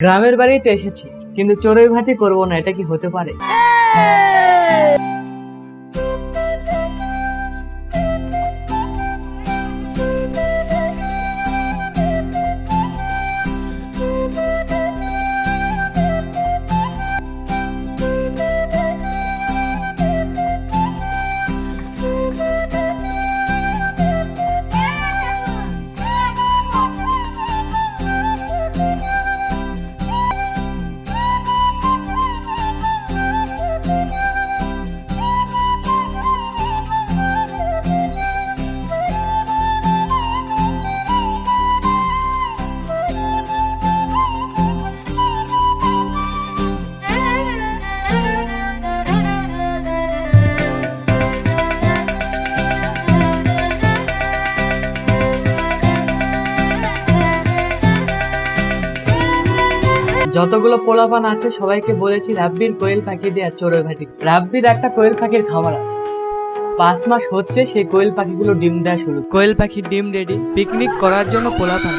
গ্রামের বাড়িতে এসেছি কিন্তু চড়ুই ভাতি করব না এটা কি হতে পারে? যতগুলো পোলাপান আছে, সবাইকে বলেছি রাব্বির কোয়েল পাখি দেয়া চড়ুই ভাতি। রাব্বির একটা কোয়েল পাখির খাবার আছে। পাঁচ মাস হচ্ছে সেই কোয়েল পাখিগুলো ডিম দেওয়া শুরু। কোয়েল পাখির ডিম রেডি পিকনিক করার জন্য পোলাপান।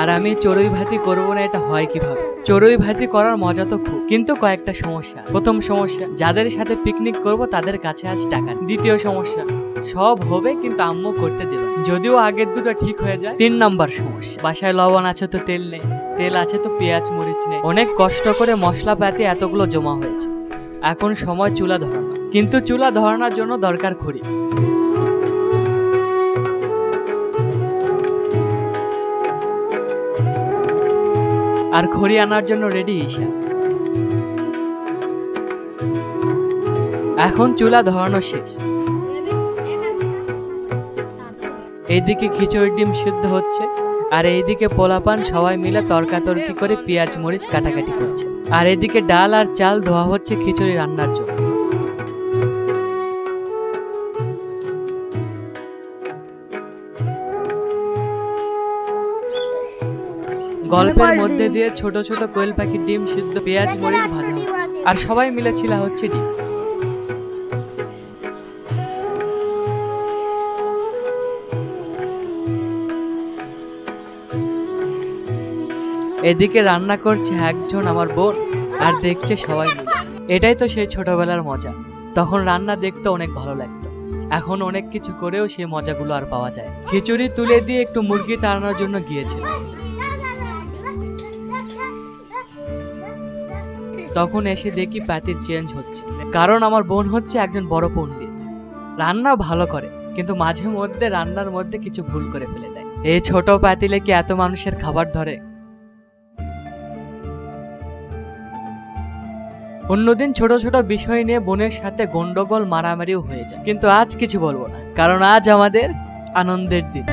আর আমি চড়ুই ভাতি করব না, এটা হয় কীভাবে? চড়ুই ভাতি করার মজা তো খুব। কিন্তু কয়েকটা সমস্যা। প্রথম সমস্যা, যাদের সাথে পিকনিক করব তাদের কাছে আজ টাকা দ্বিতীয় সমস্যা, সব হবে কিন্তু আম্মু করতে দেবে যদিও আগের দুটো ঠিক হয়ে যায়। তিন নাম্বার সমস্যা, বাসায় লবণ আছে তো তেল নেই, তেল আছে তো পেঁয়াজ মরিচ নেই। অনেক কষ্ট করে মশলা পাতি এতগুলো জমা হয়েছে। এখন সময় চুলা ধরানো। কিন্তু চুলা ধরানোর জন্য দরকার খড়ি। আর ঘড়ি আনার জন্য রেডি ঈশা। এখন চুলা ধরানো শেষ। এইদিকে খিচুড়ির ডিম সিদ্ধ হচ্ছে, আর এইদিকে পোলাপান সবাই মিলে তর্কাতর্কি করে পেঁয়াজ, মরিচ কাটাকাটি করছে। আর এদিকে ডাল আর চাল ধোয়া হচ্ছে খিচুড়ি রান্নার জন্য। গল্পের মধ্যে দিয়ে ছোট ছোট কোয়েল পাখির ডিম সিদ্ধ পেঁয়াজ মরিচ ভাজা আর সবাই মিলে ছিলা হচ্ছে ডিম। এদিকে রান্না করছে একজন আমার বোন আর দেখছে সবাই মিলে। এটাই তো সেই ছোটবেলার মজা। তখন রান্না দেখতে অনেক ভালো লাগতো। এখন অনেক কিছু করেও সেই মজাগুলো আর পাওয়া যায়। খিচুড়ি তুলে দিয়ে একটু মুরগি তাড়ানোর জন্য গিয়েছিলাম। তখন এসে দেখি প্যাতির চেঞ্জ হচ্ছে। কারণ আমার বোন হচ্ছে একজন বড় পণ্ডিত। রান্না ভালো করে, কিন্তু মাঝে মধ্যে রান্নার মধ্যে কিছু ভুল করে ফেলে দেয়। এই ছোট পাতিলে কি এত মানুষের খাবার ধরে? অন্যদিন ছোট ছোট বিষয় নিয়ে বোনের সাথে গন্ডগোল, মারামারিও হয়ে যায়। কিন্তু আজ কিছু বলব না, কারণ আজ আমাদের আনন্দের দিন।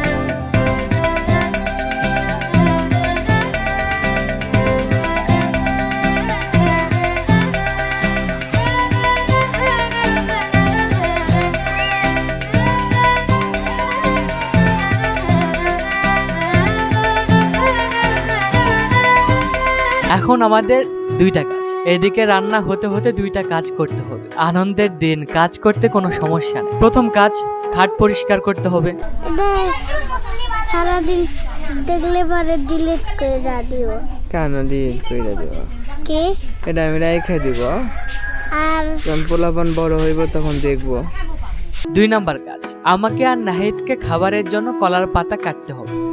এখন আমাদের দুইটা কাজ। এদিকে রান্না হতে হতে দুইটা কাজ করতে হবে। আনন্দের দিন কাজ করতে কোনো সমস্যা নেই। প্রথম কাজ খাট পরিষ্কার করতে হবে। সারাদিন দেখলে পরে ডিলিট করে দিও। কেন ডিলিট করে দেব কে? এটা আমি রেখে দিব। আর? যখন পোলাপান বড় হইব তখন দেখব। দুই নাম্বার কাজ আমাকে আর নাহিদকে খাবারের জন্য কলার পাতা কাটতে হবে।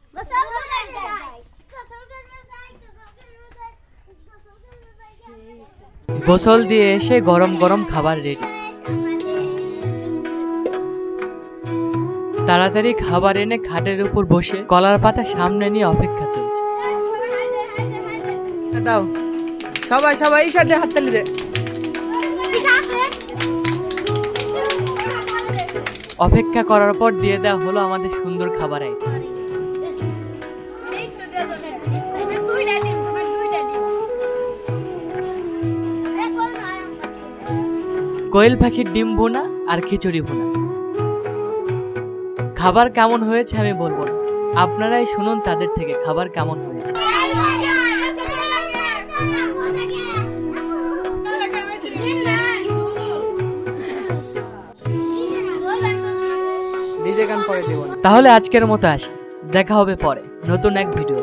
গোসল দিয়ে এসে গরম গরম খাবার রেডি তাড়াতাড়ি খাবার এনে খাটের উপর বসে কলার পাতা সামনে নিয়ে অপেক্ষা চলছে। দাও। সবাই সবাই সাথে হাততালি দে। অপেক্ষা করার পর দিয়ে দেওয়া হলো আমাদের সুন্দর খাবার আইটেম কোয়েল পাখির ডিম ভুনা আর খিচুড়ি ভুনা। খাবার কেমন হয়েছে আমি বলব না। আপনারাই শুনুন তাদের থেকে খাবার কেমন হয়েছে। তাহলে আজকের মতো আসি। দেখা হবে পরে। নতুন এক ভিডিও